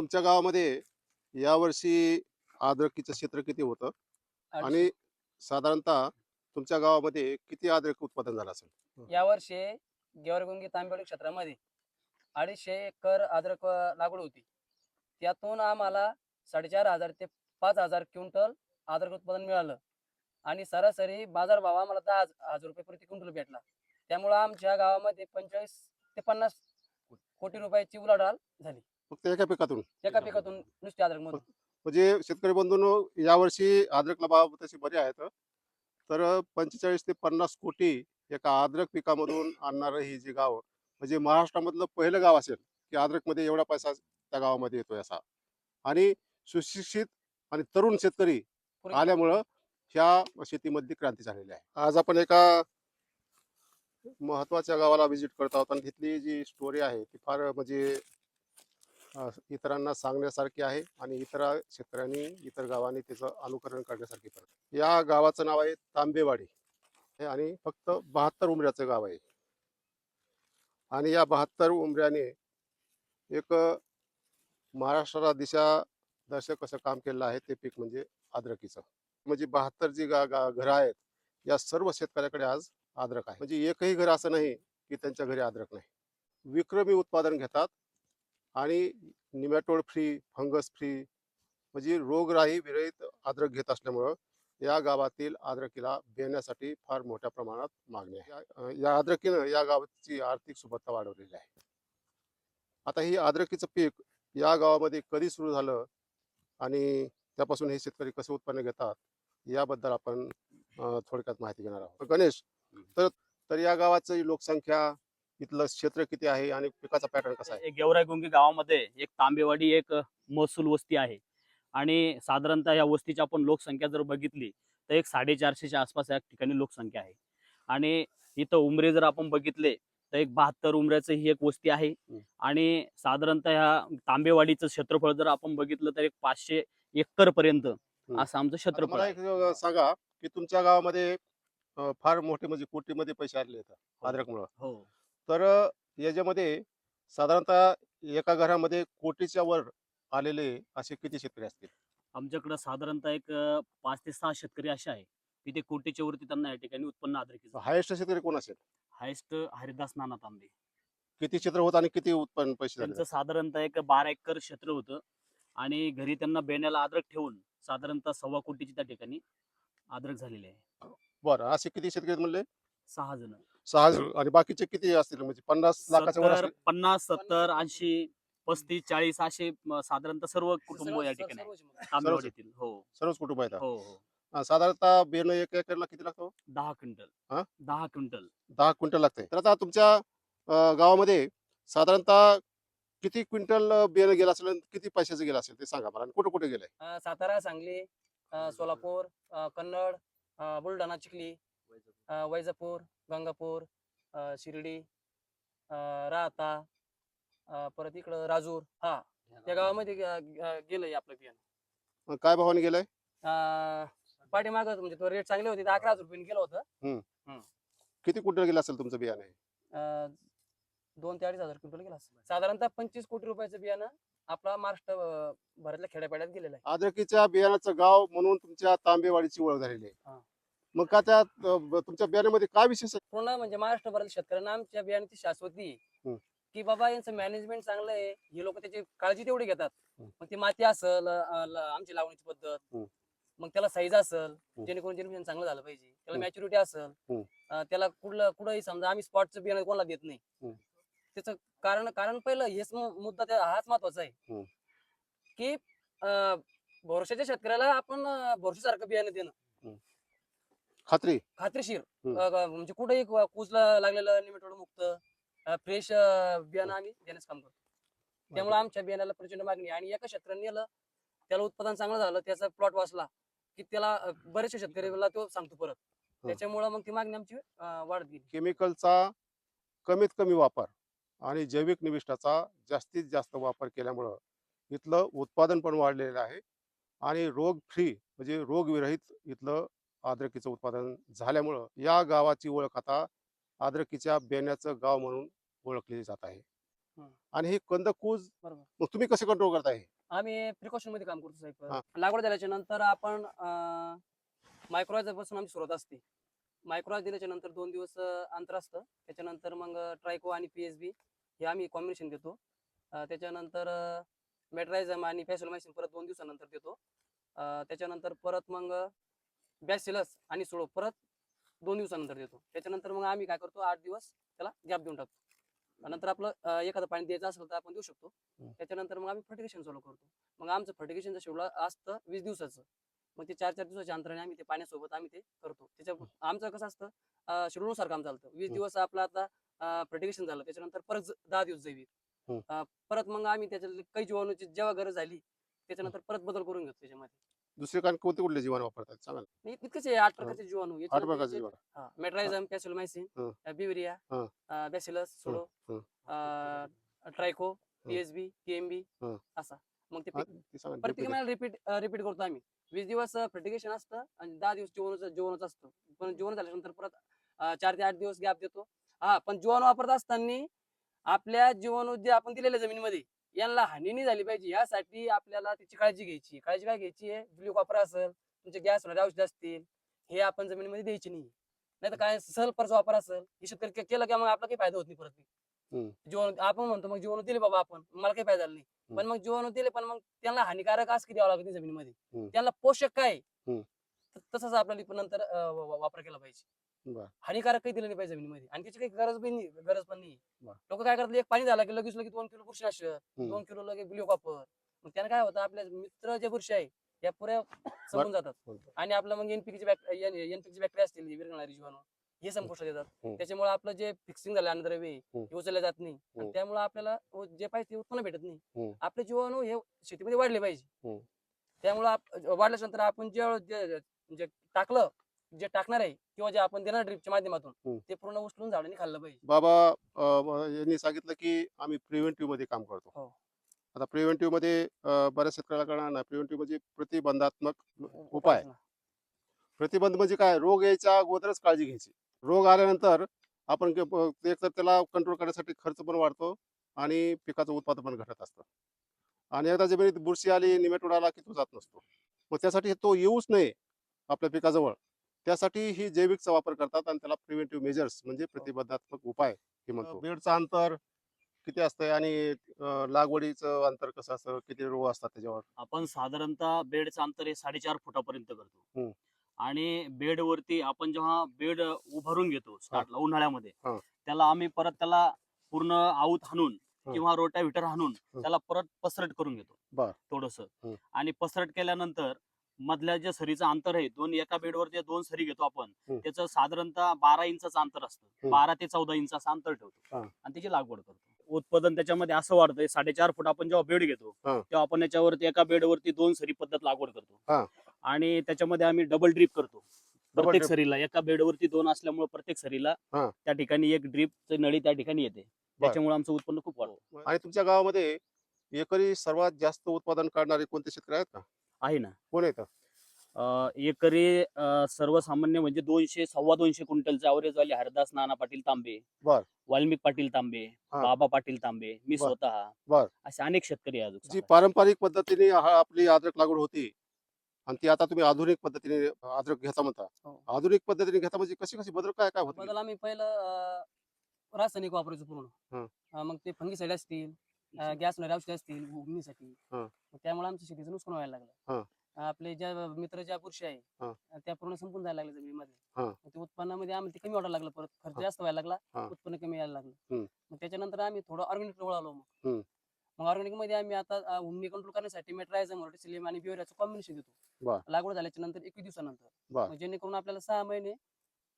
तुमच्या गावामध्ये यावर्षी आद्रकीचं क्षेत्र किती होतं? आणि साधारणतः तुमच्या गावामध्ये किती आद्रक उत्पादन झालं असेल? यावर्षी गेवरगुंगी तांबेवडी क्षेत्रामध्ये अडीचशे एकर अद्रक अ, लागवड होती. त्यातून आम्हाला साडेचार हजार ते पाच हजार क्विंटल अद्रक उत्पादन मिळालं. आणि सरासरी बाजारभाव आम्हाला दहा हज- हजार रुपये प्रति क्विंटल भेटला. त्यामुळं आमच्या गावामध्ये पंचेचाळीस ते पन्नास कोटी रुपयाची उलाढाल झाली. फक्त एका पिकातून. एका पिकातून नुसती अद्रक मधून. म्हणजे शेतकरी बंधूंनो यावर्षी अद्रकला भाव तसे बरे आहेत. तर पंचेचाळीस ते पन्नास कोटी एका अद्रक पिकामधून आणणारं ही जी गाव म्हणजे महाराष्ट्रामधलं पहिलं गाव असेल की अद्रकमध्ये एवढा पैसा त्या गावामध्ये येतोय असा. आणि सुशिक्षित आणि तरुण शेतकरी आल्यामुळं ह्या शेतीमधली क्रांती झालेली आहे. आज आपण एका महत्त्वाच्या गावाला व्हिजिट करत आहोत आणि तिथली जी स्टोरी आहे ती फार म्हणजे इतरांना सांगण्यासारखी आहे आणि इतर शेतकऱ्यांनी इतर गावांनी त्याचं अनुकरण करण्यासारखी पण या गावाचं नाव आहे तांबेवाडी. हे आणि फक्त बहात्तर उमऱ्याचं गाव आहे. आणि या बहात्तर उमऱ्याने एक महाराष्ट्राला दिशा दर्शक असं काम केलेलं आहे ते पीक म्हणजे अद्रकीचं म्हणजे बहात्तर जी गा गा घरं आहेत या सर्व शेतकऱ्याकडे आज आद्रक आहे. म्हणजे एकही घर असं नाही की त्यांच्या घरी आद्रक नाही. विक्रमी उत्पादन घेतात आणि निमॅटोड फ्री फंगस फ्री म्हणजे रोगराई विरहित अद्रक घेत असल्यामुळं या गावातील अद्रकीला बेण्यासाठी फार मोठ्या प्रमाणात मागणी आहे. या- या अद्रकीनं या गावाची आर्थिक सुबत्ता वाढवलेली आहे. आता ही अद्रकीचं पीक या गावामध्ये कधी सुरू झालं आणि त्यापासून हे शेतकरी कसे उत्पन्न घेतात याबद्दल आपण थोडक्यात माहिती घेणार आहोत. गणेश तर तर या गावाची लोकसंख्या इथलं क्षेत्र किती आहे आणि पिकाचा पॅटर्न कसा आहे? एक गेवराई गुंगी गावामध्ये एक तांबेवाडी एक महसूल वस्ती आहे. आणि साधारणतः या वस्तीची आपण लोकसंख्या जर बघितली तर एक साडेचारशेच्या आसपास या ठिकाणी लोकसंख्या आहे. आणि इथं उमरे जर आपण बघितले तर एक बहात्तर उमऱ्याचं ही एक वस्ती आहे. आणि साधारणतः ह्या तांबेवाडीचं क्षेत्रफळ जर आपण बघितलं तर एक पाचशे एकर पर्यंत असं आमचं क्षेत्रफळ एक सांगा की तुमच्या गावामध्ये फार मोठे म्हणजे कोटीमध्ये पैसे आलेले आहेत अद्रकमुळं. हो. तर याच्यामध्ये साधारणतः एका घरामध्ये कोटीच्या वर आलेले असे किती शेतकरी असतील? आमच्याकडं साधारणतः एक पाच ते सहा शेतकरी असे आहे. की ते कोटीच्या वरती त्यांना या ठिकाणी उत्पन्न अद्रकीचं हायेस्ट शेतकरी कोण असेल? हायस्ट हरिदास नाना तांबे. किती क्षेत्र होत आणि किती उत्पन्न पैसे त्यांचं साधारणतः एक बारा एकर क्षेत्र होतं. आणि घरी त्यांना बेण्याला अद्रक ठेवून साधारणतः सव्वा कोटीची त्या ठिकाणी अद्रक झालेली आहे. बरं असे किती शेतकरी म्हणले? सहा जण. सहा. आणि बाकीचे किती असतील? म्हणजे पन्नास लाखाच्या वर सत्तर असतील पन्नास सत्तर ऐंशी पस्तीस चाळीस असे म, साधारणतः सर्व कुटुंब या ठिकाणी. सर्वच हो. सर्वच कुटुंब आहेत. हो हो. साधारणतः बियाणं एक एकरला किती लागतो दहा हा? क्विंटल दहा क्विंटल. दहा क्विंटल लागते तर आता तुमच्या अं, गावामध्ये साधारणतः किती क्विंटल बियाणं गेलं असेल आणि किती पैशाचं गेलं असेल ते सांगा मला आणि कुठे कुठे गेलंय? अ, सातारा सांगली अ, सोलापूर अ, कन्नड अ, बुलढाणा चिखली अ, वैजापूर गंगापूर अ, शिर्डी अ, राहता अ, परत इकडं राजूर. हा या गावामध्ये गे- गेलंय आपलं बियाणं. अं, काय भावाने गेलंय? पाठीमाग म्हणजे रेट चांगले होते. ते अकरा हजार रुपये गेलं होतं. किती क्विंटल गेलं असेल तुमचं बियाणं? अ, दोन ते अडीच हजार क्विंटल गेला असेल. साधारणतः पंचवीस कोटी रुपयाचं बियाणं आपला महाराष्ट्र अ, भरातल्या खेड्यापाड्यात गेलेलं आहे. अद्रकीच्या बियाणाचं गाव म्हणून तुमच्या तांबेवाडीची ओळख झालेली हा. मग का त्या तुमच्या बियाण्यामध्ये काय विशेष आहे पूर्ण म्हणजे महाराष्ट्रभरातील शेतकऱ्यांना आमच्या बियाण्याची शाश्वती आहे. हम्म. की बाबा यांचं मॅनेजमेंट चांगलं आहे हे लोक त्याची काळजी तेवढी घेतात हम्म. मग ती माती असल अ, ल- आमची लावणीची पद्धत हम्म. मग त्याला साईज असल जेणेकरून जेणेकरून चांगलं झालं पाहिजे त्याला हम्म. मॅच्युरिटी असल हम्म. अ, त्याला कुठलं कुठंही समजा आम्ही स्पॉटचं बियाणं कोणाला देत नाही. त्याचं कारण कारण पहिलं हेच मु- मुद्दा त्या- हाच महत्त्वाचा आहे. की अ, भरोशाच्या शेतकऱ्याला आपण अ, भरोशासारखं बियाणं देणं खात्री? खात्रीशीर. हम्म. अ, ग- म्हणजे कुठेही क- कुजला लागलेलं निमेटोड मुक्त फ्रेश बियाणं आम्ही देण्याचं काम करतो. त्यामुळे आमच्या बियाण्याला प्रचंड मागणी आहे. आणि एका शेतकऱ्याने नेलं त्याला उत्पादन चांगलं झालं त्याचा प्लॉट वाचला की त्याला अ, शेतकऱ्याला तो सांगतो परत. त्याच्यामुळे मग ती मागणी आमची अ, वाढत गेली. केमिकलचा कमीत कमी वापर आणि जैविक निविष्ठाचा जास्तीत जास्त वापर केल्यामुळं इथलं उत्पादन पण वाढलेलं आहे. आणि रोग फ्री म्हणजे रोगविरहित इथलं आद्रकीचं उत्पादन झाल्यामुळं या गावाची ओळख आता आद्रकीच्या बेण्याचं गाव म्हणून ओळखली जात आहे. आणि ही कंदकूज बरोबर. मग तुम्ही कसे कंट्रोल करताय? आम्ही प्रिकॉशनमध्ये काम करतो हा. साहेब लागवड झाल्याच्यानंतर आपण मायक्रोरायझरपासून आमची सुरुवात असते. मायक्रोरायझ दिल्याच्या नंतर दोन दिवस अं, अंतर असतं. त्याच्यानंतर मग ट्रायको आणि पी एस बी हे आम्ही कॉम्बिनेशन देतो. अं, त्याच्यानंतर मेट्रायझम आणि फॅसोलमायसिन परत दोन दिवसानंतर देतो. अं, त्याच्यानंतर परत मग बॅसिलस आणि सोळो परत दोन दिवसानंतर देतो. त्याच्यानंतर मग आम्ही काय करतो आठ दिवस त्याला गॅप देऊन टाकतो. नंतर आपलं एखादं पाणी द्यायचं असेल तर आपण देऊ शकतो. त्याच्यानंतर मग आम्ही फर्टिगेशन चालू करतो. मग आमचं फर्टिगेशनचं शेड्यूल असतं वीस दिवसाचं. मग ते चार चार दिवसाच्या अंतराने आम्ही ते पाण्यासोबत आम्ही ते करतो. त्याच्या आमचं कसं असतं शेड्यूलनुसार काम चालतं. वीस. दिवस आपलं आता फर्टिगेशन झालं. त्याच्यानंतर परत दहा दिवस जैविक. अं, परत मग आम्ही त्याच्यातले काही जीवाणूची जेव्हा गरज झाली त्याच्यानंतर परत बदल करून घेतो त्याच्यामध्ये. दुसरे काय कोणते कुठले जीवन वापरतात? सांगा ना. नाही, इतकेच आहे आठ प्रकारचे जीवाणू आठ प्रकारचे जीवन. हा, मेट्रायझम हं. बिवरिया हं. बॅसिलस सोडो हं. ट्रायको पीएसबी टीएमबी हं. असा. मग ते हा, पिक- ते सांगा ना, प्रत्येक repeat महिन्याला रिपीट रिपीट करतो आम्ही. वीस दिवस फर्टिगेशन असतं आणि दहा दिवस जीवनाचं जीवनच असतं. पण जीवन झाल्यानंतर परत अं, चार ते आठ दिवस गॅप देतो. हा पण जीवन वापरत असताना आपल्या जीवाणू जे आपण दिलेल्या जमिनीमध्ये. यांना हानी नाही झाली पाहिजे. यासाठी आपल्याला त्याची काळजी घ्यायची. काळजी काय घ्यायची? आहे ब्ल्यू कॉपर असेल तुमचे गॅस होणारे औषध असतील हे आपण जमिनीमध्ये द्यायची नाही. नाही तर काय सहल परचा वापर असेल हे शेतकरी केलं की मग आपला काही फायदा होत नाही परत. जीवन आपण म्हणतो मग जीवन दिले बाबा आपण मला काही फायदा झाला नाही. पण मग जीवन दिले पण मग त्यांना हानिकारक असं द्यावं लागत जमिनीमध्ये. त्यांना पोषक काय? तसंच आपल्याला नंतर वापर केला पाहिजे. बरं. हानिकारक काही दिलं नाही पाहिजे जमिनीमध्ये आणि त्याची काही गरज पण नाही गरज पण नाही बरं. लोक काय करतात एक पाणी झालं की लगेच लगेच दोन किलो बुरशीनाशक हम्म. दोन किलो लगेच ब्ल्यू कॉपर मग त्याने काय होतं आपल्या मित्र जे बुरशी आहे या पुऱ्या संपून जातात. आणि आपलं मग एनपीची एनपीची बॅक्टेरिया असतील विरघळणारी जीवाणू हे संपुष्ट देतात हम्म. त्याच्यामुळे आपलं जे फिक्सिंग झालं अन्नद्रव्य हम्म. हे उचललं जात नाही आणि हम्म. त्यामुळे आपल्याला उ- जे पाहिजे ते उत्पन्न भेटत नाही हम्म. आपले जीवाणू हे शेतीमध्ये वाढले पाहिजे हम्म. त्यामुळे वाढल्याच्या नंतर आपण जे जे- जे टाकलं जे टाकणार आहे किंवा जे आपण देणार ड्रिपच्या माध्यमातून. ते पूर्ण उचलून झाडांनी खाल्लं पाहिजे. बाबा अं, यांनी सांगितलं की आम्ही प्रिव्हेंटिव्हमध्ये काम करतो. हो. आता प्रिव्हेंटिव्हमध्ये अं, बऱ्याच शेतकऱ्याला कळणार नाही. प्रिव्हेंटिव्ह म्हणजे प्रतिबंधात्मक उपाय. प्रतिबंध म्हणजे काय? रोग यायच्या अगोदरच काळजी घ्यायची. रोग आल्यानंतर आपण के- प- तर त्याला कंट्रोल करण्यासाठी खर्च पण वाढतो आणि पिकाचं उत्पादन पण घटत असतं. आणि एकदा जमिनीत बुरशी आली निमेटोड आला की तो जात नसतो. मग त्यासाठी तो येऊच नये आपल्या पिकाजवळ. त्यासाठी ही जैविकचा वापर करतात आणि त्याला प्रिव्हेंटिव्ह मेजर्स म्हणजे प्रतिबंधात्मक उपाय हे म्हणतो बेडचं अंतर किती असतंय आणि लागवडीचं अंतर कसं असतं किती रो असतात त्याच्यावर आपण साधारणतः बेडचं अंतर हे साडेचार फुटापर्यंत. करतो आणि बेडवरती आपण जेव्हा बेड उभारून घेतो स्टार्टला उन्हाळ्यामध्ये हा. त्याला आम्ही परत त्याला पूर्ण आऊत हाणून हा. किंवा रोटाव्हिटर हाणून हं. त्याला परत पसरट करून घेतो बर. थोडस हं. आणि पसरट केल्यानंतर मधल्या जे सरीचं अंतर आहे दोन एका बेडवर जे दोन सरी घेतो आपण. त्याचं साधारणतः बारा इंचाचं अंतर असतं. बारा ते चौदा इंच असं अंतर ठेवतो हा. आणि त्याची लागवड करतो उत्पादन त्याच्यामध्ये असं वाढतंय साडेचार फूट आपण जेव्हा बेड घेतो हा. तेव्हा आपण याच्यावरती एका बेडवरती दोन सरी पद्धत लागवड हा. करतो आणि त्याच्यामध्ये आम्ही डबल ड्रीप करतो प्रत्येक drip. सरीला एका बेडवरती दोन असल्यामुळे प्रत्येक सरीला हा. त्या ठिकाणी एक ड्रीप नळी त्या ठिकाणी येते त्याच्यामुळे आमचं उत्पन्न खूप वाढतं आणि तुमच्या गावामध्ये एकरी सर्वात जास्त उत्पादन काढणारे कोणते शेतकरी आहेत का आहे ना कोण अं, एकरी अं, सर्वसामान्य म्हणजे दोनशे सव्वा दोनशे क्विंटलचे ॲव्हरेज वाले हरदास नाना पाटील तांबे बर. वाल्मिक पाटील तांबे हा. बाबा पाटील तांबे मी बर. स्वतः बर. असे अनेक शेतकरी आहेत जी पारंपरिक पद्धतीने हा आपली अद्रक लागवड होती आणि ती आता तुम्ही आधुनिक पद्धतीने अद्रक घेता म्हणता हो. आधुनिक पद्धतीने घेता म्हणजे कशी कशी बदल काय काय होत बदल आम्ही पहिलं अं, रासायनिक वापरायचो पूर्ण हं. अं, मग ते फंगीसाईड असतील गॅस होणारे औषध असतील उगणीसाठी हं. मग त्यामुळे आमच्या शेतीचं नुकसान व्हायला लागलं हं. आपले ज्या मित्र ज्या बुरशी आहे हं. त्या पूर्ण संपून जायला लागल्या जमिनीमध्ये हं. मग ते उत्पन्नामध्ये आम्ही ते कमी वाटायला लागलं परत खर्च हं. जास्त व्हायला लागला. उत्पन्न कमी यायला लागलं. मग त्याच्यानंतर आम्ही थोडं ऑर्गॅनिक वळालो मग. मग ऑर्गॅनिकमध्ये आम्ही आता उमणी कंट्रोल करण्यासाठी मेट्रायझम मोर्टिसिलियम आणि बिओरियाचं कॉम्बिनेशन बर. देतो लागवड झाल्याच्यानंतर एकवीस दिवसानंतर बर. मग जेणेकरून आपल्याला सहा महिने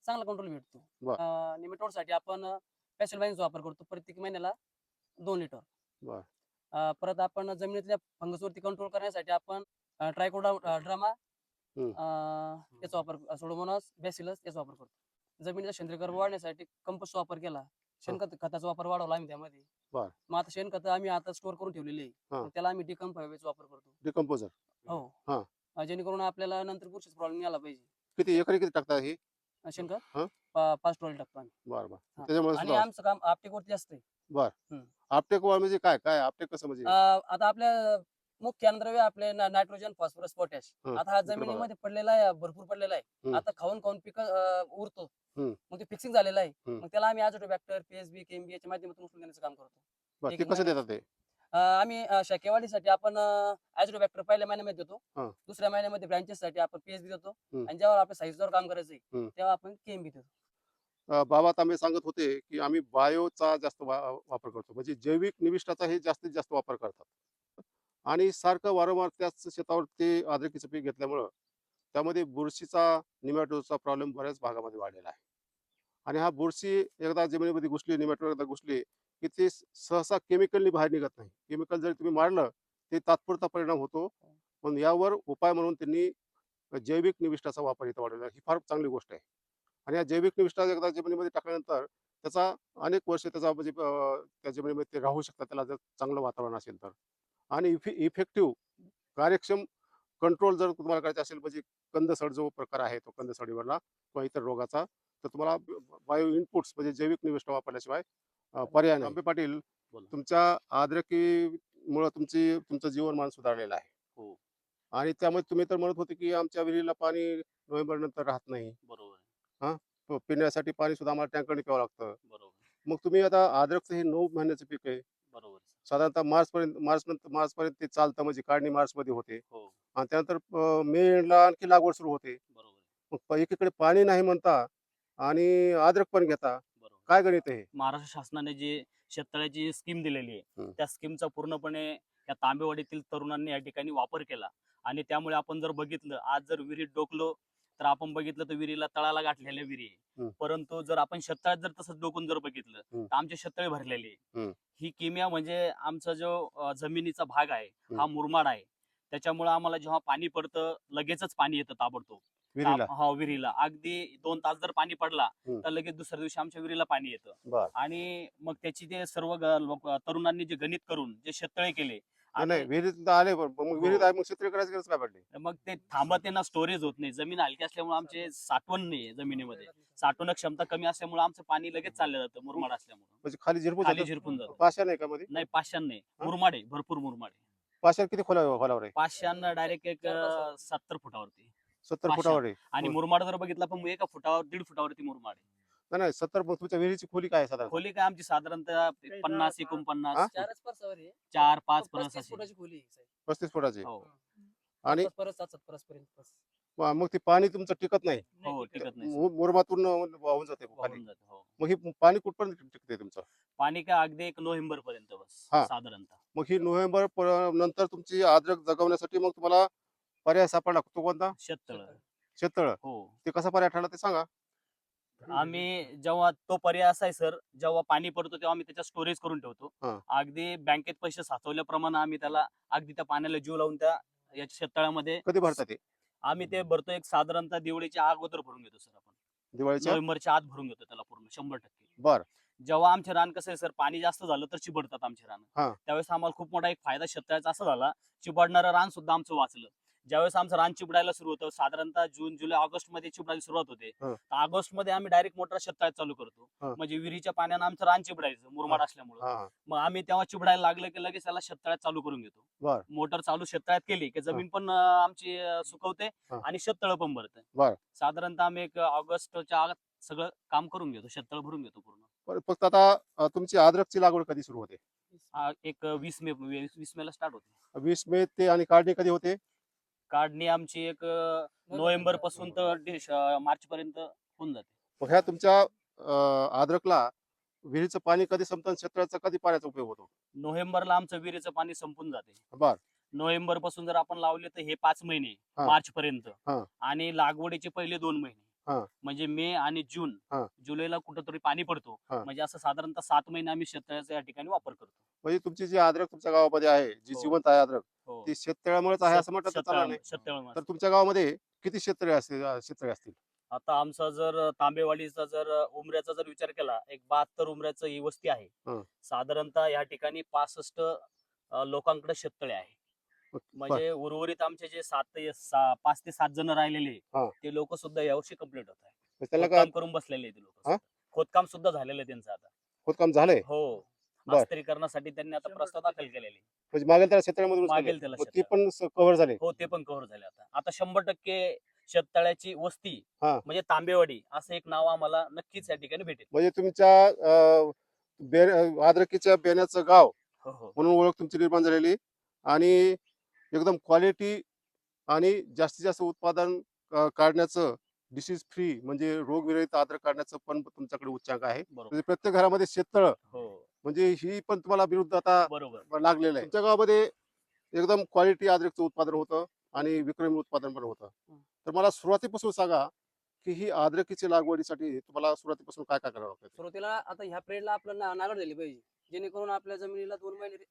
चांगला कंट्रोल भेटतो बर. निमेटोडसाठी आपण स्पेशल वाईनचा वापर करतो प्रत्येक महिन्याला दोन लिटर परत आपण जमिनीतल्या फंगस वरती कंट्रोल करण्यासाठी आपण ट्रायकोडा ड्रामा हम्म. याचा वापर सोडोमोनास बेसिलस याचा वापर करतो. जमिनीचा शेंद्रीकर्भ वाढण्यासाठी कंपोस्ट वापर केला. शेणखत खताचा वापर वाढवला आम्ही त्यामध्ये. बर. मग आता शेणखत आम्ही आता स्टोअर करून ठेवलेले. आहे. त्याला आम्ही डिकम्पायचा वापर करतो. डिकम्पोजर हो. हा. जेणेकरून आपल्याला नंतर पुढचीच प्रॉब्लेम आला पाहिजे. किती एकरी किती टाकता ही? शेणखत? हा. पाच ट्रॉली टाकतो आम्ही. बरं बरं. आणि आमचं काम आपटेक वरती जास्त आहे आपटेक म्हणजे काय काय आपटेक कसं म्हणजे अं, आता आपल्या मुख्य अन्नद्रव्य आपले ना- नायट्रोजन फॉस्फरस पोटॅश हं, आता हा इकडे बघा. जमिनीमध्ये पडलेला आहे भरपूर पडलेला आहे. आता खाऊन खाऊन पिक उरतो हं. मग ते फिक्सिंग झालेलं आहे हं. मग त्याला आम्ही आजोटोबॅक्टर पीएसबी केएमबी याच्या माध्यमातून उचलून देण्याचं काम करतो बरं, एक ते कसं देतात ते अं, आम्ही अं, शाकेवाडीसाठी आपण ॲझोटोबॅक्टर पहिल्या महिन्यामध्ये देतो हं. दुसऱ्या महिन्यामध्ये ब्रँचेस साठी आपण पीएसबी देतो हं. आणि जेव्हा आपल्या साईजवर काम करायचंय हं. तेव्हा आपण केएमबी देतो बाबा तांबे सांगत होते की आम्ही बायोचा जास्त वा- वापर करतो. म्हणजे जैविक निविष्ठाचा हे जास्तीत जास्त वापर करतात. आणि सारखं वारंवार त्याच शेतावर ते आद्रकीचं पीक घेतल्यामुळं त्यामध्ये बुरशीचा निमॅटोचा प्रॉब्लेम बऱ्याच भागामध्ये वाढलेला आहे. आणि हा बुरशी एकदा जमिनीमध्ये घुसली निमॅटो एकदा घुसली की ते सहसा केमिकलनी बाहेर निघत नाही. केमिकल जर तुम्ही मारलं ते तात्पुरता परिणाम होतो. पण यावर उपाय म्हणून त्यांनी जैविक निविष्ठाचा वापर इथं वाढवला ही फार चांगली गोष्ट आहे. आणि या जैविक निविष्ठा एकदा जमिनीमध्ये टाकल्यानंतर त्याचा अनेक वर्ष त्याचा म्हणजे त्या जमिनीमध्ये ते राहू शकतात त्याला जर चांगलं वातावरण असेल तर. आणि इफे इफेक्टिव्ह कार्यक्षम कंट्रोल जर तुम्हाला करायचं असेल म्हणजे कंदसड जो प्रकार आहे तो कंदसडीवरला किंवा इतर रोगाचा तर तुम्हाला बायो इनपुट्स म्हणजे जैविक निविष्ठा वापरल्याशिवाय पर्याय नाही. पाटील. तुमच्या आद्रकीमुळे तुमची तुमचं जीवनमान सुधारलेलं आहे. हो. आणि त्यामध्ये तुम्ही तर म्हणत होते की आमच्या विहिरीला पाणी नोव्हेंबर नंतर राहत नाही. बरोबर प- पिण्यासाठी पाणी सुद्धा आम्हाला टँकरने प्यावं लागतं. मग तुम्ही आता अद्रकचं हे नऊ महिन्याचं पीक आहे. बरोबर साधारणतः मार्च पर्यंत मार्च नंतर मार्च पर्यंत ते चालतं म्हणजे काढणी मार्च मध्ये होते. हो. आणि त्यानंतर मे एंडला आणखी लागवड सुरू होते. बरोबर मग एकीकडे पाणी नाही म्हणता आणि अद्रक पण घेता. काय गणित आहे हे? महाराष्ट्र शासनाने जी शेततळ्याची स्कीम दिलेली आहे. त्या स्कीमचा पूर्णपणे या तांबेवाडीतील तरुणांनी या ठिकाणी वापर केला. आणि त्यामुळे आपण जर बघितलं आज जर विहिरीत डोकलो तर आपण बघितलं तर विहिरीला तळाला गाठलेल्या विहिरी आहे. परंतु जर आपण शेततळ्यात जर तसंच डोकून जर बघितलं. तर आमचे शेततळे भरलेले. ही किमिया म्हणजे आमचा जो जमिनीचा भाग आहे हा मुरमाड आहे. त्याच्यामुळे आम्हाला जेव्हा पाणी पडतं लगेचच पाणी येतं ताबडतोब. विहिरीला? हा विहिरीला. अगदी दोन तास जर पाणी पडला. तर लगेच दुसऱ्या दिवशी आमच्या विहिरीला पाणी येतं. आणि मग त्याची ते सर्व तरुणांनी जे गणित करून जे शेततळे केले नाही, नाही आणि विहिरीत तर आले पण मग विहिरीत हो. आहे मग शेतकरी करायची गरज काय पडली? मग ते थांबत त्यांना स्टोरेज होत नाही. जमीन हलकी असल्यामुळे आमचे साठवण. नाही जमिनीमध्ये. साठवण क्षमता कमी असल्यामुळे आमचं पाणी लगेच चाललं जातं मुरमाड असल्यामुळे. म्हणजे खाली झिरपून खाली? झिरपून जातं. पाषाण आहे का मध्ये नाही पाचशेन नाही. हा? मुरमाड आहे भरपूर मुरमाड आहे. पाषाण किती खोला खोलावर आहे? पाचशेन डायरेक्ट एक. सत्तर फुटावरती. सत्तर पाषाण. फुटावर आहे. आणि हो. मुरमाड जर बघितला पण एका फुटावर दीड फुटावरती मुरमाड आहे. नाही नाही सत्तर तुमच्या विहिरीची खोली काय आहे साधारण? खोली काय आमची साधारणतः पन्नास हा? एकोणपन्नास चारच परसावर आहे. चार पाच पस्तीस परस अशी. फुटाची खोली आहे, साहेब. पस्तीस फुटाची. हो. आणि पस्तीस परस सात सात परस पर्यंत बस. म- मग ते पाणी तुमचं टिकत नाही? हो टिकत नाही. मु- मुरमातून वाहून जाते खाली. वाहून जातं, हो. मग ही पाणी कुठपर्यंत टिकते तुमचं? पाणी काय अगदी एक नोव्हेंबर पर्यंत बस हा. साधारणतः. मग ही नोव्हेंबर नंतर तुमची अद्रक जगवण्यासाठी मग तुम्हाला पर्याय सापडला तो कोणता? शेततळ. शेततळ. हो. ते कसा पर्याय ठरला ते सांगा. आम्ही जेव्हा तो पर्याय असा आहे सर जेव्हा पाणी पडतो तेव्हा आम्ही त्याच्या स्टोरेज करून ठेवतो. अगदी बँकेत पैसे साचवल्याप्रमाणे आम्ही त्याला अगदी त्या पाण्याला जीव लावून त्या याच्या शेततळ्यामध्ये कधी भरता ते? आम्ही ते भरतो एक साधारणतः दिवाळीच्या अगोदर भरून घेतो सर आपण. दिवाळीच्या? नोव्हेंबरच्या आत भरून घेतो त्याला पूर्ण शंभर टक्के. बर. जेव्हा आमचे रान कसं आहे सर पाणी जास्त झालं तर चिबडतात आमचे रान. हा. त्यावेळेस आम्हाला खूप मोठा एक फायदा शेतकऱ्याचा असा झाला चिबडणारं रान सुद्धा आमचं वाचलं. ज्यावेळेस आमचं रान चिबडायला सुरू होतं साधारणतः जून जुलै ऑगस्टमध्ये चिबडायला सुरुवात होते. तर ऑगस्टमध्ये आम्ही डायरेक्ट मोटर शेततळ्यात चालू करतो. म्हणजे विहिरीच्या पाण्यानं आमचं रान चिबडायचं मुरमाड असल्यामुळे. मग आम्ही तेव्हा चिबडायला लागलं की लगेच त्याला शेततळ्यात चालू करून घेतो. मोटर चालू शेततळ्यात केली की जमीन पण आमची सुकवते. आणि शेततळ पण भरते. साधारणतः आम्ही एक ऑगस्टच्या सगळं काम करून घेतो शेततळ भरून घेतो पूर्ण. फक्त आता तुमची अद्रकची लागवड कधी सुरू होते? एक वीस मे वीस वीस मेला स्टार्ट होते. वीस मे ते आणि काढणी कधी होते? काढणी आमची एक नोव्हेंबरपासून तर मार्च पर्यंत होऊन जाते मग ह्या तुमच्या अं, अद्रकला विहिरीचं पाणी कधी संपतं शेततळ्याचा कधी पाण्याचा उपयोग होतो नोव्हेंबरला आमचं विहिरीचं पाणी संपून जाते बर नोव्हेंबरपासून जर आपण लावले तर हे पाच महिने. मार्च पर्यंत हा. आणि लागवडीचे पहिले दोन महिने. म्हणजे मे आणि जून. जुलैला कुठंतरी पाणी पडतो. म्हणजे असं साधारणतः सात महिने आम्ही शेततळ्याच्या या ठिकाणी वापर करतो म्हणजे तुमची जी अद्रक तुमच्या गावामध्ये आहे जी हो. जिवंत आहे अद्रक हो. ती शेततळ्यामुळेच आहे असं म्हटलं तर तुमच्या गावामध्ये किती शेततळे असतील शेततळे असतील आता आमचा जर तांबेवाडीचा जर उमऱ्याचा जर विचार केला एक बहात्तर उमऱ्याचं ही वस्ती आहे. साधारणतः या ठिकाणी पासष्ट लोकांकडे शेततळे आहे. म्हणजे उर्वरित आमचे जे सात ते सा- पाच ते सात जण राहिलेले हा. ते लोक सुद्धा यावर्षी कंप्लीट होत आहे त्याला खोदकाम करून बसलेले ते हा? लोक खोदकाम सुद्धा झालेलं आहे त्यांचं आता. खोदकाम झालंय? हो. बर. त्यांनी आता प्रस्ताव दाखल केलेले म्हणजे मागेल त्याला मागेल त्याला ते. पण कव्हर झाले. हो ते पण कव्हर झाले आता. आता शंभर टक्के शेततळ्याची वस्ती हा. म्हणजे तांबेवाडी असं एक नाव आम्हाला नक्कीच या ठिकाणी भेटेल. म्हणजे तुमच्या अं, बे आद्रकीच्या बेण्याचं गाव हो हो. म्हणून ओळख तुमची निर्माण झालेली. आणि एकदम क्वालिटी आणि जास्तीत जास्त उत्पादन काढण्याचं डिसीज फ्री म्हणजे रोगविरहित आद्र काढण्याचं पण तुमच्याकडे उच्चांक आहे. बरोबर. म्हणजे प्रत्येक घरामध्ये शेततळ हो. म्हणजे ही पण तुम्हाला विरुद्ध आता बरोबर. लागलेलं आहे. तुमच्या गावामध्ये एकदम क्वालिटी आद्रकचं उत्पादन होतं आणि विक्रमी उत्पादन पण होतं. तर मला सुरुवातीपासून सांगा की ही आद्रकीची लागवडीसाठी तुम्हाला सुरुवातीपासून काय काय करावं लागतं सुरुवातीला आता ह्या पिरियडला आपलं ना- नागड झाली पाहिजे. जेणेकरून आपल्या जमिनीला दोन महिने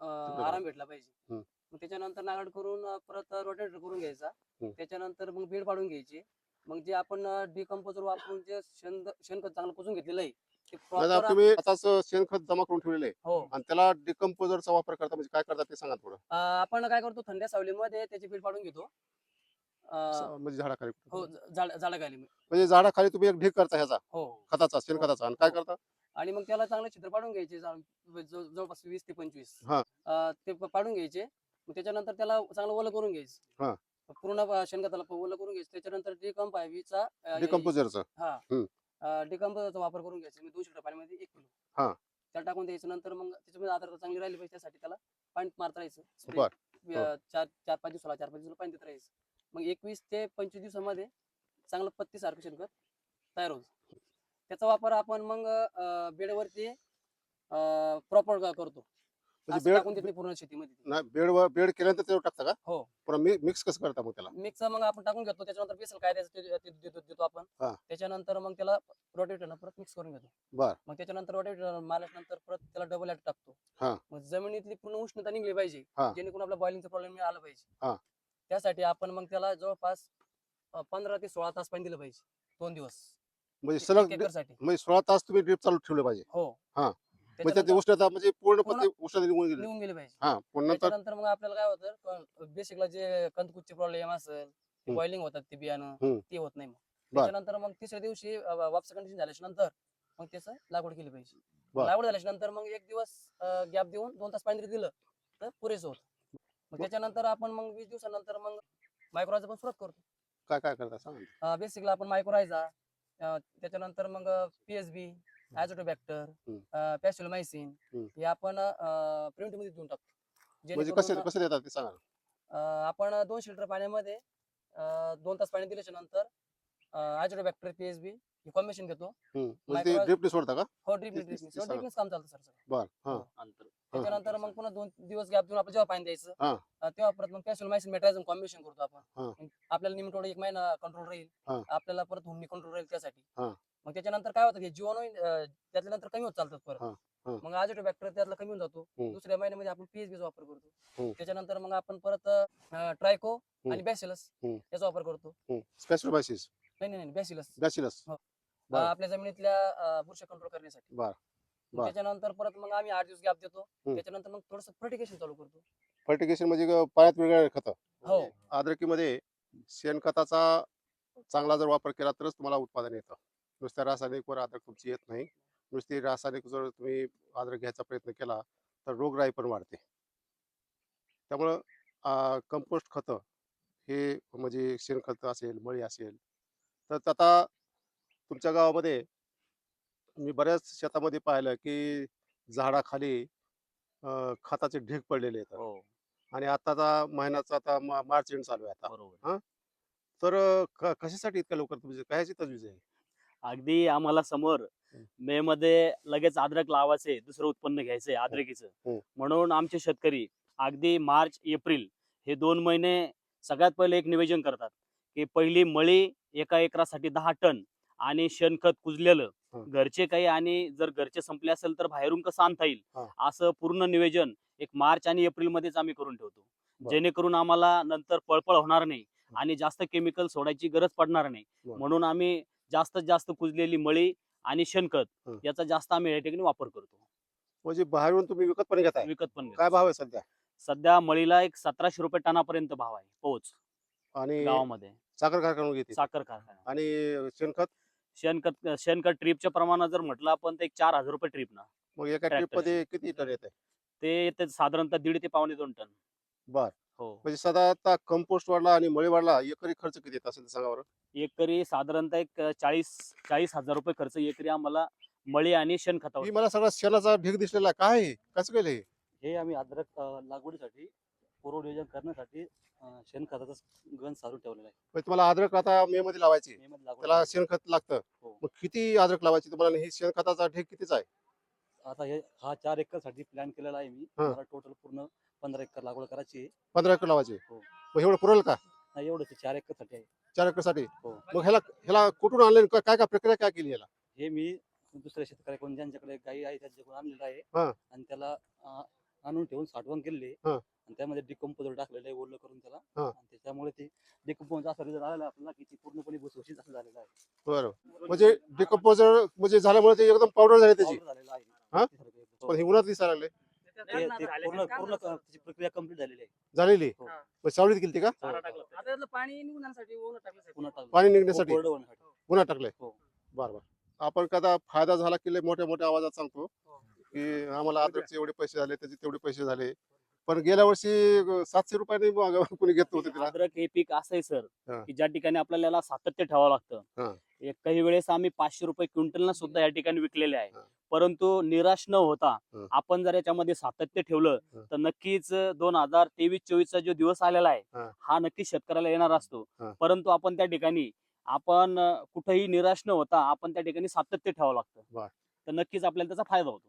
अ, आराम भेटला पाहिजे. हम्म. मग त्याच्यानंतर नागड करून अ, परत रोटेटर करून घ्यायचा. हम्म. त्याच्यानंतर मग बेड पाडून घ्यायची. मग जे आपण डिकम्पोजर वापरून जे शेण शेणखत चांगलं कुजून घेतलेलं आहे ते proper तुम्ही आताच शेणखत जमा करून ठेवलेलं आहे. हो. आणि त्याला डिकम्पोजरचा वापर करता म्हणजे काय करता ते सांगा थोडं. अ, आपण काय करतो थंड्या सावलीमध्ये त्याची बेड पाडून घेतो. म्हणजे झाडाखाली हो झाड झाडाखाली म्हणजे झाडाखाली तुम्ही एक ढीक करता ह्याचा? हो. खताचा शेणखताचा आणि काय हो. करता? आणि मग त्याला चांगले छिद्र पाडून घ्यायचे जवळपास वीस ते पंचवीस. हा. अं, ते प- पाडून घ्यायचे. मग त्याच्यानंतर त्याला चांगलं ओलं करून हा. घ्यायचं पूर्ण शेणखताला प- ओलं करून घ्यायचं. त्याच्यानंतर डिकंप आहे वीचा डिकम्पोजरचं हा हम्म. वापर करून घ्यायचा. मी दोनशे लिटर पाण्यामध्ये एक किलो. हा. त्याला टाकून द्यायचं. नंतर मग त्याच्यामध्ये आधार चांगली राहिली पाहिजे त्यासाठी त्याला पाणी मारता राहायचं spray. बर. अं, चार चार पाच दिवसाला चार पाच दिवसाला पाणी देत राहायचं मग एकवीस ते पंचवीस दिवसामध्ये चांगलं पत्ती सारखं शेणखत तयार होतं त्याचा वापर आपण मग अं, बेडवरती प्रॉपर करतो म्हणजे असं बेड टाकून देत नाही पूर्ण शेतीमध्ये नाही बेड बेड केल्यानंतर त्यावर टाकता का हो. मिक्स कसं करता मग त्याला मिक्स मग आपण टाकून घेतो त्याच्यानंतर बेसल काय द्यायचं ते- ते देतो देतो आपण हा. त्याच्यानंतर मग त्याला रोटेटर परत मिक्स करून घेतो बर. मग त्याच्यानंतर रोटेटर मारल्यानंतर परत त्याला डबल हा. टाकतो मग जमिनीतली पूर्ण उष्णता निघली पाहिजे हा. जेणेकरून आपला बॉइलिंगचा प्रॉब्लेम आला हा. पाहिजे त्यासाठी आपण मग त्याला जवळपास पंधरा ते सोळा तास पाणी दिलं पाहिजे दोन दिवस म्हणजे एक सलग एकरसाठी म्हणजे सोळा तास तुम्ही ड्रिप चालू ठेवले पाहिजे हो हा. म्हणजे त्याच्यानंतर उष्णता म्हणजे पूर्णपणे उष्णता निघून गेली निघून गेले पाहिजे हा पुन्हा नंतर त्याच्यानंतर मग आपल्याला काय होतं बेसिकला जे कंदकुच्चे प्रॉब्लेम असेल हम्म. बॉइलिंग होतात ते बियाणं हम्म. ते होत नाही मग बर. त्याच्यानंतर मग तिसऱ्या दिवशी अं, वापसा कंडिशन झाल्याच्यानंतर मग त्याचं लागवड केली पाहिजे बर. लागवड झाल्याच्यानंतर मग एक दिवस गॅप देऊन दोन तास पाणी जरी दिलं तर पुरेसं होतं मग त्याच्यानंतर आपण मग वीस दिवसानंतर मग मायक्रोरायझा पण सुरुवात करतो काय काय करता सांगा ना. बेसिकला आपण मायक्रोरायझा त्याच्यानंतर मग पीएसबी हम्म. पॅस्युलोमायसिन हम्म. हे आपण प्रिंटमध्ये देऊन टाकतो म्हणजे जेणेकरून, कसे देतात ते सांगा ना. अं, आपण दोनशे लिटर पाण्यामध्ये अं, दोन तास पाणी दिल्याच्या नंतर ॲझोटोबॅक्टर पीएसबी कॉम्बिनेशन देतो हम्म. म्हणजे सोडता का हो ड्रिप काम चालतं सर बर हा हो. त्याच्यानंतर मग पुन्हा दोन दिवस गॅप देऊन आपण जेव्हा पाणी द्यायचं हा. तेव्हा परत मग पॅस्युलोमायसिन मेट्रायझम कॉम्बिनेशन करतो आपण हा. आपल्याला निमिटोड एक महिना कंट्रोल हा. राहील आपल्याला परत हुंडी कंट्रोल राहील त्यासाठी हा. मग त्याच्यानंतर काय होतं जीवाणू अं, त्यातल्या नंतर कमी होत चालतात हा. परत हा. मग आजोटो बॅक्टर त्यातला कमी होऊन जातो. दुसऱ्या महिन्यामध्ये आपण पीएचबीचा वापर करतो. त्याच्यानंतर मग आपण परत ट्रायको आणि बॅसिलस. याचा वापर करतो नाही नाही बॅसिलस बॅसिलस बर. आपल्या जमिनीतल्या बुरशा कंट्रोल करण्यासाठी बर. मग बर. त्याच्यानंतर परत मग आम्ही आठ दिवस गॅप देतो. त्याच्यानंतर मग थोडस फर्टिगेशन चालू करतो फर्टिगेशन म्हणजे ग- पाण्यात वेगळ्या खत हो आद्रकीमध्ये शेणखताचा चांगला जर वापर केला तरच तुम्हाला उत्पादन येतं नुसत्या रासायनिकवर आद्रक तुमची येत नाही नुसती रासायनिक जर तुम्ही आद्रक घ्यायचा प्रयत्न केला तर रोगराई पण वाढते त्यामुळं कंपोस्ट खतं हे म्हणजे शेणखत असेल मळी असेल तर आता तुमच्या गावामध्ये मी बऱ्याच शेतामध्ये पाहिलं की झाडाखाली अं, खताचे ढीग पडलेले आहेत हो. आणि आताचा महिन्याचा आता मा- मार्च एंड चालू आहे आता. बरोबर तर अं, क- कशासाठी इतक्या लवकर तुमची कायची तजवीज आहे? अगदी आम्हाला समोर. मे मध्ये लगेच अद्रक लावायचे दुसरं उत्पन्न घ्यायचंय अद्रकीचं. हम्म. म्हणून आमचे शेतकरी अगदी मार्च एप्रिल हे दोन महिने सगळ्यात पहिले एक नियोजन करतात की पहिली मळी एका एकरासाठी दहा टन आणि शेणखत कुजलेलं. घरचे काही आणि जर घरचे संपले असेल तर बाहेरून कसं आणता येईल. असं पूर्ण नियोजन एक मार्च आणि एप्रिल मध्येच आम्ही करून ठेवतो. जेणेकरून आम्हाला नंतर पळपळ होणार नाही आणि जास्त केमिकल सोडायची गरज पडणार नाही. म्हणून आम्ही जास्तीत जास्त कुजलेली मळी आणि शेणखत. याचा जास्त आम्ही या ठिकाणी वापर करतो. म्हणजे बाहेरून तुम्ही विकत पण घेताय? विकत पण घेतो. काय भाव आहे सध्या? सध्या मळीला एक सतराशे रुपये टनापर्यंत भाव आहे. पोच. आणि गावामध्ये. साखर कारखाना घेते. साखर कारखाना. आणि शेणखत? शेणखत शेणखत ट्रीपच्या प्रमाणात जर म्हटलं आपण तर एक चार हजार रुपये ट्रीप ना. मग एका Tractor ट्रिपमध्ये किती टन येते ते येते साधारणतः दीड ते पावणे दोन टन. बर. हो. म्हणजे साधारणतः कंपोस्ट वाढला आणि मळी वाढला एकरी खर्च किती येत असेल सांगा बरं एकरी साधारणतः एक चाळीस चाळीस हजार रुपये खर्च एकरी आम्हाला मळी आणि शेणखतावर ही मला सगळा शेणाचा ढीग दिसलेला. काय आहे? कसं केलं हे? हे आम्ही अद्रक अ, लागवडीसाठी पूर्वनियोजन करण्यासाठी अ, शेणखताचा गण सारून ठेवलेला आहे. म्हणजे तुम्हाला अद्रक आता मे मध्ये लावायची मे त्याला. शेणखत लागतं हो. मग किती अद्रक लावायची तुम्हाला आणि ही शेणखताचा ढीग कितीचा आहे आता हे हा चार एकरसाठी प्लॅन केलेला आहे मी हा. मला टोटल पूर्ण पंधरा एकर लागवड करायची आहे पंधरा एकर लावायची हो. मग एवढं पुरेल का नाही एवढंच आहे, चार एकरसाठी आहे चार एकरसाठी हो. मग ह्याला ह्याला कुठून आणले काय काय प्रक्रिया काय केली याला हे मी दुसऱ्या शेतकऱ्याकडून ज्यांच्याकडे गाई आहे त्यांच्याकडून आणलेलं आहे. आणि त्याला अ, आणून ठेवून साठवण केलेली हा. आणि त्यामध्ये डिकम्पोजर टाकलेलं आहे ओलं करून त्याला हा. आणि त्याच्यामुळे ते डिकम्पोज असा रिझल्ट आलेला आहे आपल्याला की ती पूर्णपणे भुसभुशीत असं झालेलं आहे बरं म्हणजे डिकम्पोजर म्हणजे झाल्यामुळे ते एकदम पावडर झाली त्याची Powder झालेलं आहे हा? हो. पण हे उन्हात दिसायला लागले ते ते पूर्ण पूर्ण क- त्याची प्रक्रिया कंप्लीट झालेली आहे झालेली हो. मग सावलीत गेली का चारा टाकला आता त्यातलं पाणी निघण्यासाठी टाकण्यासाठी पुन्हा टाकलं. पाणी निघण्यासाठी कोरडं होण्यासाठी. उन्हात टाकलंय हो. बरं बरं आपण कदा फायदा झाला की लय मोठ्या मोठ्या आवाजात सांगतो हो. की आम्हाला अद्रकचे एवढे पैसे झाले त्याचे तेवढे पैसे झाले पण गेल्या वर्षी सातशे रुपयाने कोणी घेत नव्हते अद्रक हे पीक असं आहे सर. की ज्या ठिकाणी आपल्याला याला सातत्य ठेवावं. लागतं काही वेळेस आम्ही पाचशे रुपये क्विंटलना सुद्धा या ठिकाणी विकलेले आहे. परंतु निराश न होता. आपण जर याच्यामध्ये सातत्य ठेवलं. तर नक्कीच दोन हजार तेवीस चोवीसचा जो दिवस आलेला आहे हा. नक्कीच शेतकऱ्याला येणार असतो. परंतु आपण त्या ठिकाणी आपण कुठेही निराश न होता आपण त्या ठिकाणी सातत्य ठेवावं लागतं. तर नक्कीच आपल्याला त्याचा फायदा होतो